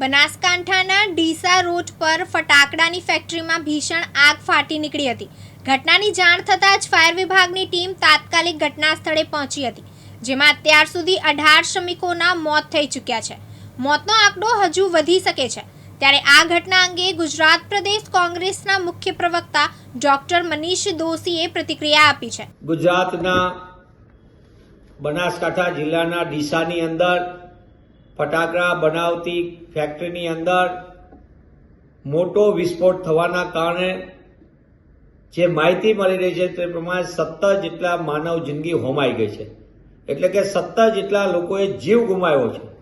બનાસકાંઠાના ડીસા રોડ પર ફટાકડાની ફેક્ટરીમાં ભીષણ આગ ફાટી નીકળી હતી. ઘટનાની જાણ થતાં જ ફાયર વિભાગની ટીમ તાત્કાલિક ઘટના સ્થળે પહોંચી હતી, જેમાં અત્યાર સુધી અઢાર શ્રમિકોના મોત થઈ ચૂક્યા છે. મોતનો આંકડો હજુ વધી શકે છે. ત્યારે આ ઘટના અંગે ગુજરાત પ્રદેશ કોંગ્રેસના મુખ્ય પ્રવક્તા ડોક્ટર મનીષ દોશીએ પ્રતિક્રિયા આપી છે. ગુજરાતના બનાસકાંઠા જિલ્લાના ડીસાની અંદર ફટાકડા બનાવતી ફેક્ટરીની અંદર મોટો વિસ્ફોટ થવાના કારણે જે માહિતી મળી રહી છે તે પ્રમાણે સત્તર જેટલા માનવ જિંદગી હોમાઈ ગઈ છે. એટલે કે સત્તર જેટલા લોકોએ જીવ ગુમાવ્યો છે.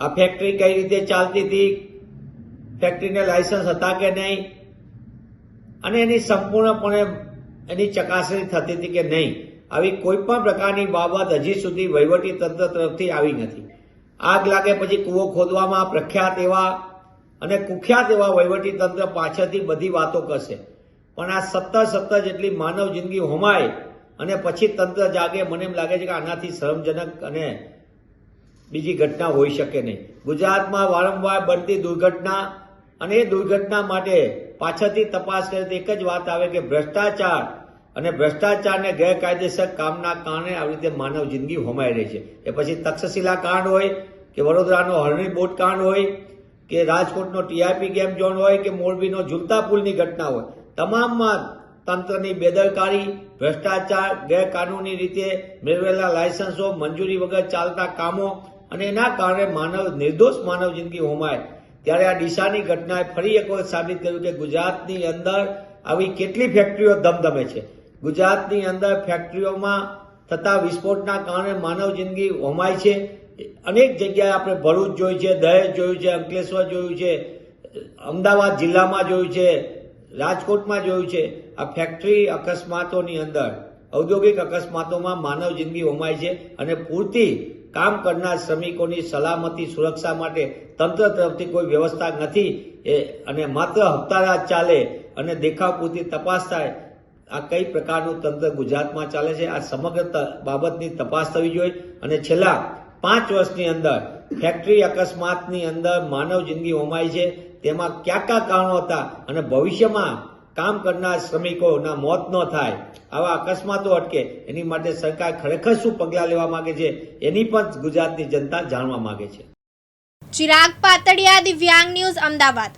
આ ફેક્ટરી કઈ રીતે ચાલતી હતી? ફેક્ટરીને લાયસન્સ હતા કે નહીં? અને એની સંપૂર્ણપણે એની ચકાસણી થતી હતી કે નહીં? આવી કોઈ પણ પ્રકારની બાબત હજી સુધી વહીવટી તંત્ર તરફથી આવી નથી. આગ લાગે પછી કૂવો ખોદવામાં પ્રખ્યાત એવા અને કુખ્યાત એવા વહીવટી તંત્ર પાછળથી બધી વાતો કરશે. પણ આ સત્તર સત્તર જેટલી માનવ જિંદગી હોમાય અને પછી તંત્ર જાગે, મને એમ લાગે છે કે આનાથી શરમજનક અને બીજી ઘટના હોઈ શકે નહીં. ગુજરાતમાં વારંવાર બનતી દુર્ઘટના અને એ દુર્ઘટના માટે પાછળથી તપાસ કરે તો એક જ વાત આવે કે ભ્રષ્ટાચાર અને ભ્રષ્ટાચારને ગેરકાયદેસર કામના કારણે આવી રીતે માનવ જિંદગી હોમાઈ રહી છે. એ પછી તક્ષશિલા કાંડ હોય કે વડોદરાનો હરણી બોટ કાંડ હોય કે રાજકોટનો ટીઆરપી ગેમ ઝોન હોય કે મોરબીનો ઝુલતા પુલની ઘટના હોય. તમામમાં તંત્રની બેદરકારી, ભ્રષ્ટાચાર, ગેરકાનૂની રીતે મેળવેલા લાયસન્સો, મંજૂરી વગર ચાલતા કામો અને એના કારણે માનવ, નિર્દોષ માનવ જિંદગી હોમાય. ત્યારે આ ડીસાની ઘટનાએ ફરી એક વખત સાબિત કર્યું કે ગુજરાતની અંદર આવી કેટલી ફેક્ટરીઓ ધમધમે છે. ગુજરાતની અંદર ફેક્ટરીઓમાં થતા વિસ્ફોટના કારણે માનવ જિંદગી હોમાય છે. અનેક જગ્યાએ આપણે ભરૂચ જોયું છે, દહેજ જોયું છે, અંકલેશ્વર જોયું છે, અમદાવાદ જિલ્લામાં જોયું છે, રાજકોટમાં જોયું છે. આ ફેક્ટરી અકસ્માતોની અંદર, ઔદ્યોગિક અકસ્માતોમાં માનવ જિંદગી હોમાય છે અને પૂરતી કામ કરનાર શ્રમિકોની સલામતી સુરક્ષા માટે તંત્ર તરફથી કોઈ વ્યવસ્થા નથી. એ અને માત્ર હપ્તારાજ ચાલે અને દેખાવ પૂરતી તપાસ થાય આ કઈ પ્રકારનું તંત્ર ગુજરાતમાં ચાલે છે? આ સમગ્ર બાબતની તપાસ થવી જોઈએ. અને છેલ્લા પાંચ વર્ષની અંદર, ફેક્ટરી અકસ્માતની અંદર માનવ જિંદગી હોમાઈ છે. તેમાં કયા કયા કારણો હતા? અને ભવિષ્યમાં કામ કરનાર શ્રમિકોના મોત ન થાય, આવા અકસ્માતો અટકે, એની માટે સરકાર ખરેખર શું પગલાં લેવા માંગે છે? એની પણ ગુજરાતની જનતા જાણવા માંગે છે. ચિરાગ પાતળિયા, દિવ્યાંગ ન્યૂઝ, અમદાવાદ.